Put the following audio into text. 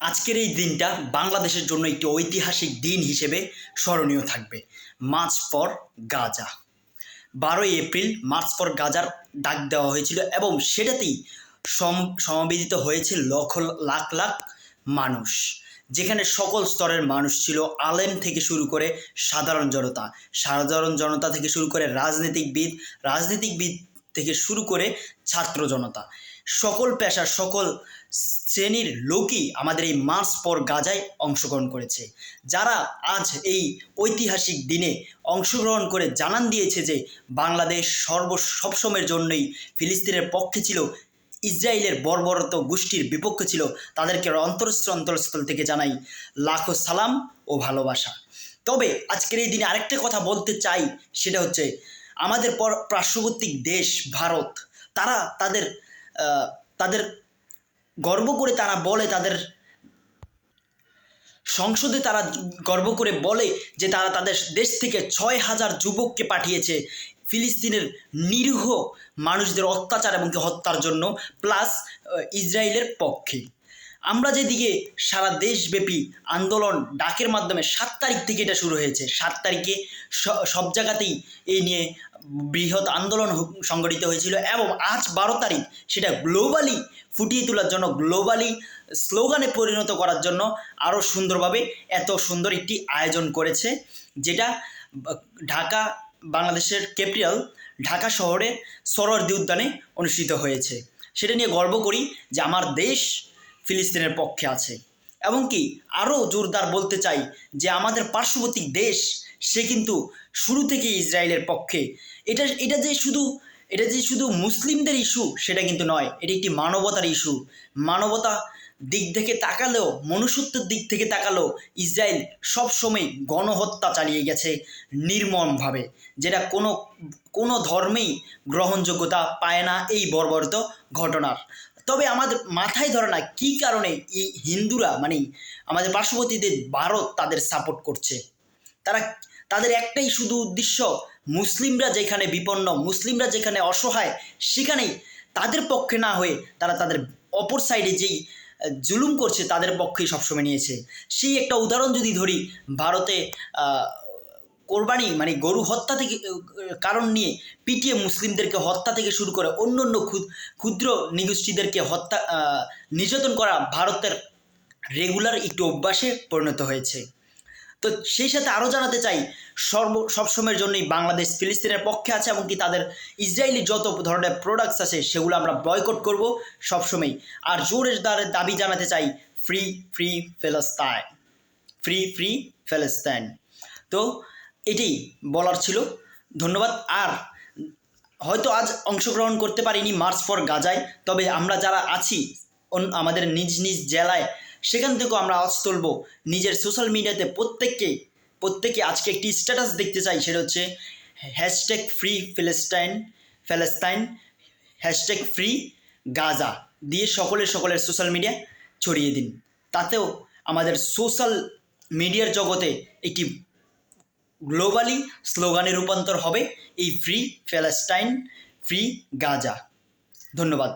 আজকের এই দিনটা বাংলাদেশের জন্য একটি ঐতিহাসিক দিন হিসেবে স্মরণীয় থাকবে। March for Gaza. বারোই এপ্রিল মার্চ ফর গাজার ডাক দেওয়া হয়েছিল এবং সেটাতেই সম, সমবেদিত হয়েছে লক্ষ লাখ লাখ মানুষ। যেখানে সকল স্তরের মানুষ ছিল। আলেম থেকে শুরু করে সাধারণ জনতা সাধারণ জনতা থেকে শুরু করে রাজনীতিকবিদ রাজনীতিকবিদ থেকে শুরু করে ছাত্র জনতা। সকল পেশার সকল শ্রেণির লোকই আমাদের এই মার্চ পর গাজায় অংশগ্রহণ করেছে। যারা আজ এই ঐতিহাসিক দিনে অংশগ্রহণ করে জানান দিয়েছে যে বাংলাদেশ সর্ব, সবসময়ের জন্যই ফিলিস্তিনের পক্ষে ছিল, ইসরায়েলের বর্বরত গোষ্ঠীর বিপক্ষে ছিল, তাদেরকে অন্তরস্থ অন্তরস্থল থেকে জানাই লাখো সালাম ও ভালোবাসা। তবে আজকের এই দিনে আরেকটা কথা বলতে চাই, সেটা হচ্ছে আমাদের পর, পার্শ্ববর্তী দেশ ভারত, তারা তাদের তাদের গর্ব করে তারা বলে, তাদের সংসদে তারা গর্ব করে বলে যে তারা তাদের দেশ থেকে ছয় হাজার যুবককে পাঠিয়েছে। ফিলিস্তিনের নিরীহ মানুষদের অত্যাচার এবং হত্যার জন্য, প্লাস ইসরায়েলের পক্ষে। আমরা যেদিকে সারা দেশব্যাপী আন্দোলন ডাকের মাধ্যমে সাত তারিখ থেকে এটা শুরু হয়েছে। সাত তারিখে সব জায়গাতেই এই নিয়ে বৃহৎ আন্দোলন সংগঠিত হয়েছিল এবং আজ বারো তারিখ সেটা গ্লোবালি ফুটিয়ে তোলার জন্য গ্লোবালি স্লোগানে পরিণত করার জন্য আরও সুন্দরভাবে এত সুন্দর একটি আয়োজন করেছে, যেটা ঢাকা, বাংলাদেশের ক্যাপিটাল ঢাকা শহরে সরোয়ার্দী উদ্যানে অনুষ্ঠিত হয়েছে। সেটা নিয়ে গর্ব করি যে আমার দেশ ফিলিস্তিনের পক্ষে আছে। এবং কি আরও জোরদার বলতে চাই যে আমাদের পার্শ্ববর্তী দেশ, সে কিন্তু শুরু থেকে ইসরায়েলের পক্ষে। এটা এটা যে শুধু, এটা যে শুধু মুসলিমদের ইস্যু, সেটা কিন্তু নয়। এটা একটি মানবতার ইস্যু। মানবতা দিক থেকে তাকালেও, মনুষ্যত্বের দিক থেকে তাকালেও ইসরায়েল সবসময় গণহত্যা চালিয়ে গেছে নির্মমভাবে, যেটা কোনো কোনো ধর্মেই গ্রহণযোগ্যতা পায় না এই বর্বরিত ঘটনার। তবে আমাদের মাথায় ধরে না, কী কারণে এই হিন্দুরা মানে আমাদের পার্শ্ববর্তীদের ভারত তাদের সাপোর্ট করছে? তারা, তাদের একটাই শুধু উদ্দেশ্য মুসলিমরা যেখানে বিপন্ন, মুসলিমরা যেখানে অসহায়, সেখানেই তাদের পক্ষে না হয়ে তারা তাদের অপর সাইডে যেই জুলুম করছে, তাদের পক্ষেই সবসময় নিয়েছে। সেই একটা উদাহরণ যদি ধরি, ভারতে কোরবানি মানে গরু হত্যা থেকে কারণ নিয়ে পিটিয়ে মুসলিমদেরকে হত্যা থেকে শুরু করে অন্য অন্য ক্ষুদ- ক্ষুদ্র নিগোষ্ঠীদেরকে হত্যা নির্যাতন করা ভারতের রেগুলার একটু অভ্যাসে পরিণত হয়েছে। তো সেই সাথে আরও জানাতে চাই, সর্ব, সবসময়ের জন্যই বাংলাদেশ, ফিলিস্তিনের পক্ষে আছে এমনকি তাদের ইসরায়েলি যত ধরনের প্রোডাক্টস আছে সেগুলো আমরা বয়কট করব সবসময় আর জোরের দ্বারে দাবি জানাতে চাই free free Palestine free free Palestine তো এটাই বলার ছিল। ধন্যবাদ। আর হয়তো আজ অংশগ্রহণ করতে পারিনি মার্চ ফর গাজায়, তবে আমরা যারা আছি আমাদের নিজ নিজ জেলায়, সেখান থেকেও আমরা আওয়াজ তুলব। নিজের সোশ্যাল মিডিয়াতে প্রত্যেককে, প্রত্যেকে আজকে একটি স্ট্যাটাস দেখতে চাই, সেটা হচ্ছে hashtag free Palestine Palestine hashtag free Gaza দিয়ে সকলের সকলের সোশ্যাল মিডিয়া ছড়িয়ে দিন। তাতেও আমাদের সোশ্যাল মিডিয়ার জগতে একটি গ্লোবালি স্লোগানে রূপান্তর হবে এই ফ্রি প্যালেস্টাইন ফ্রি গাজা ধন্যবাদ।